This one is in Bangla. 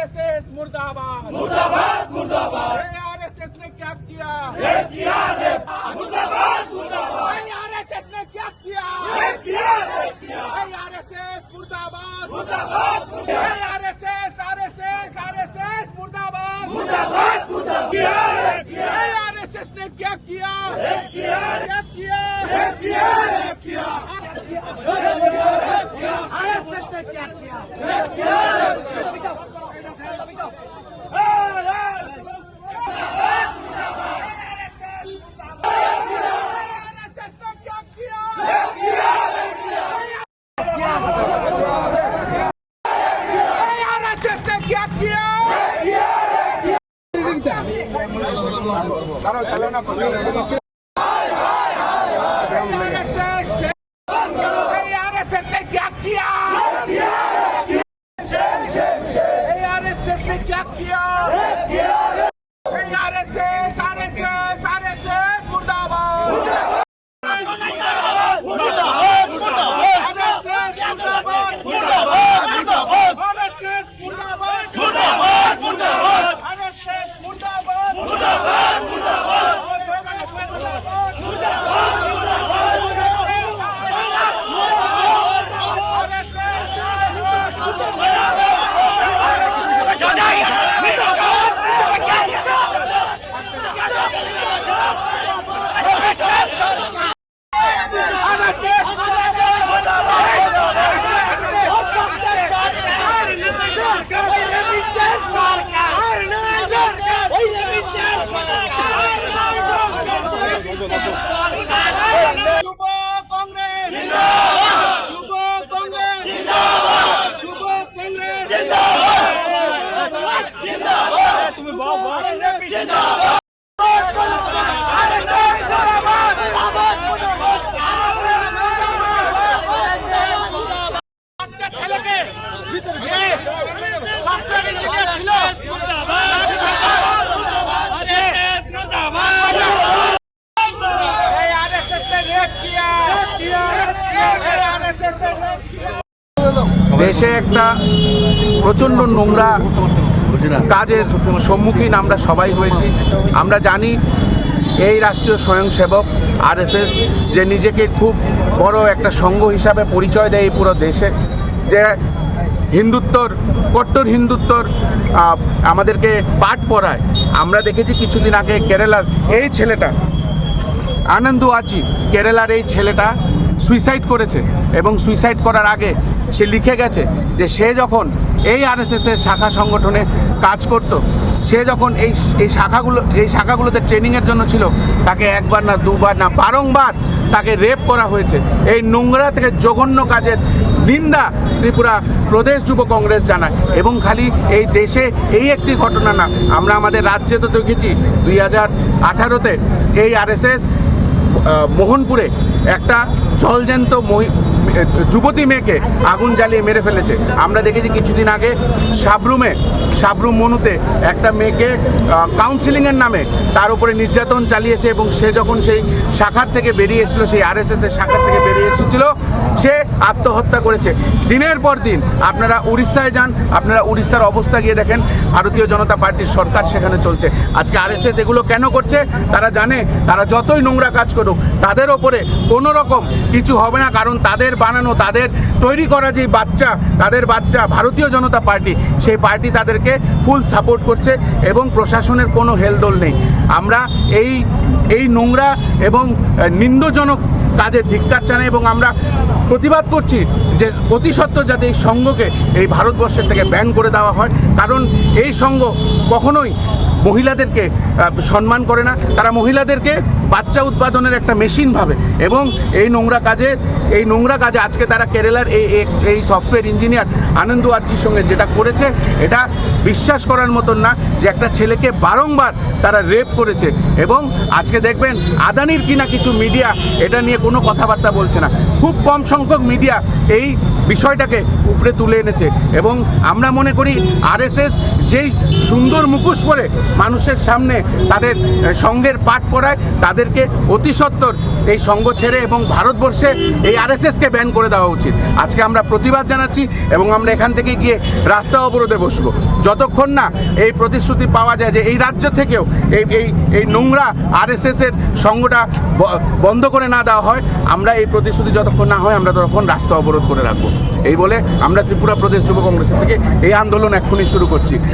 आरएसएस मुर्दाबाद। मुर्दाबाद मुर्दाबाद। आरएसएस ने क्या किया? रेप किया रेप मुर्दाबाद मुर्दाबाद। आरएसएस ने क्या किया? रेप किया रेप किया। आरएसएस मुर्दाबाद। मुर्दाबाद आरएसएस आरएसएस आरएसएस मुर्दाबाद। मुर्दाबाद मुर्दाबाद किया रेप किया। आरएसएस ने किया क्या? क्या किया তুমি বল দেশে একটা প্রচণ্ড নোংরা কাজের সম্মুখীন আমরা সবাই হয়েছি। আমরা জানি এই রাষ্ট্রীয় স্বয়ংসেবক আরএসএস যে নিজেকে খুব বড় একটা সংঘ হিসাবে পরিচয় দেয় এই পুরো দেশে, যে হিন্দুত্বর, কট্টর হিন্দুত্বর আমাদেরকে পাঠ পড়ায়। আমরা দেখেছি কিছুদিন আগে কেরালার এই ছেলেটা, আনন্দ আচি, কেরালার এই ছেলেটা সুইসাইড করেছে এবং সুইসাইড করার আগে সে লিখে গেছে যে সে যখন এই আরএসএসের শাখা সংগঠনে কাজ করত, সে যখন এই এই শাখাগুলো, এই শাখাগুলোতে ট্রেনিংয়ের জন্য ছিল, তাকে একবার না দুবার না বারংবার তাকে রেপ করা হয়েছে। এই নোংরা থেকে জঘন্য কাজের নিন্দা ত্রিপুরা প্রদেশ যুব কংগ্রেস জানায়। এবং খালি এই দেশে এই একটি ঘটনা না, আমরা আমাদের রাজ্যে তো দেখেছি, দুই হাজার আঠারোতে এই আরএসএস মোহনপুরে একটা জলজ্যান্ত যুবতী মেয়েকে আগুন জ্বালিয়ে মেরে ফেলেছে। আমরা দেখেছি কিছুদিন আগে সাবরুমে, সাবরুম মনুতে একটা মেয়েকে কাউন্সিলিংয়ের নামে তার উপরে নির্যাতন চালিয়েছে এবং সে যখন সেই শাখার থেকে বেরিয়ে সেই আরএসএসের শাখার থেকে বেরিয়ে এসেছিল সে আত্মহত্যা করেছে। দিনের পর দিন আপনারা উড়িষ্যায় যান, আপনারা উড়িষ্যার অবস্থা গিয়ে দেখেন, ভারতীয় জনতা পার্টির সরকার সেখানে চলছে। আজকে আরএসএস এগুলো কেন করছে, তারা জানে, তারা যতই নোংরা কাজ করুক, তাদের ওপরে কোনো রকম কিছু হবে না, কারণ তাদের বানানো, তাদের তৈরি করা যে বাচ্চা, তাদের বাচ্চা ভারতীয় জনতা পার্টি, সেই পার্টি তাদেরকে ফুল সাপোর্ট করছে এবং প্রশাসনের কোনো হেলদোল নেই। আমরা এই এই নোংরা এবং নিন্দজনক কাজের ধিক্কার জানাই এবং আমরা প্রতিবাদ করছি যে অতি যাতে এই সংঘকে এই ভারতবর্ষের থেকে ব্যান করে দেওয়া হয়। কারণ এই সংঘ কখনোই মহিলাদেরকে সম্মান করে না। তারা মহিলাদেরকে বাচ্চা উৎপাদনের একটা মেশিন ভাবে। এবং এই নোংরা কাজে, এই নোংরা কাজে আজকে তারা কেরালার এই, এই- সফটওয়্যার ইঞ্জিনিয়ার আনন্দ আর্জির সঙ্গে যেটা করেছে, এটা বিশ্বাস করার মতন না যে একটা ছেলেকে বারংবার তারা রেপ করেছে। এবং আজকে দেখবেন আদানির কিনা কিছু মিডিয়া এটা নিয়ে কোনো কথাবার্তা বলছে না। খুব কম সংখ্যক মিডিয়া এই বিষয়টাকে উপরে তুলে এনেছে। এবং আমরা মনে করি আরএসএস যেই সুন্দর মুখোশ পরে মানুষের সামনে তাদের সঙ্গের পাঠ পড়ায়, তাদের তাদেরকে অতি সত্বর এই সঙ্গ ছেড়ে এবং ভারতবর্ষে এই আরএসএসকে ব্যান করে দেওয়া উচিত। আজকে আমরা প্রতিবাদ জানাচ্ছি এবং আমরা এখান থেকে গিয়ে রাস্তা অবরোধে বসবো। যতক্ষণ না এই প্রতিশ্রুতি পাওয়া যায় যে এই রাজ্য থেকেও এই এই এই নোংরা আরএসএস এর সঙ্গটা বন্ধ করে না দেওয়া হয়, আমরা এই প্রতিশ্রুতি যতক্ষণ না হয় আমরা ততক্ষণ রাস্তা অবরোধ করে রাখব। এই বলে আমরা ত্রিপুরা প্রদেশ যুব কংগ্রেসের থেকে এই আন্দোলন এক্ষুনি শুরু করছি।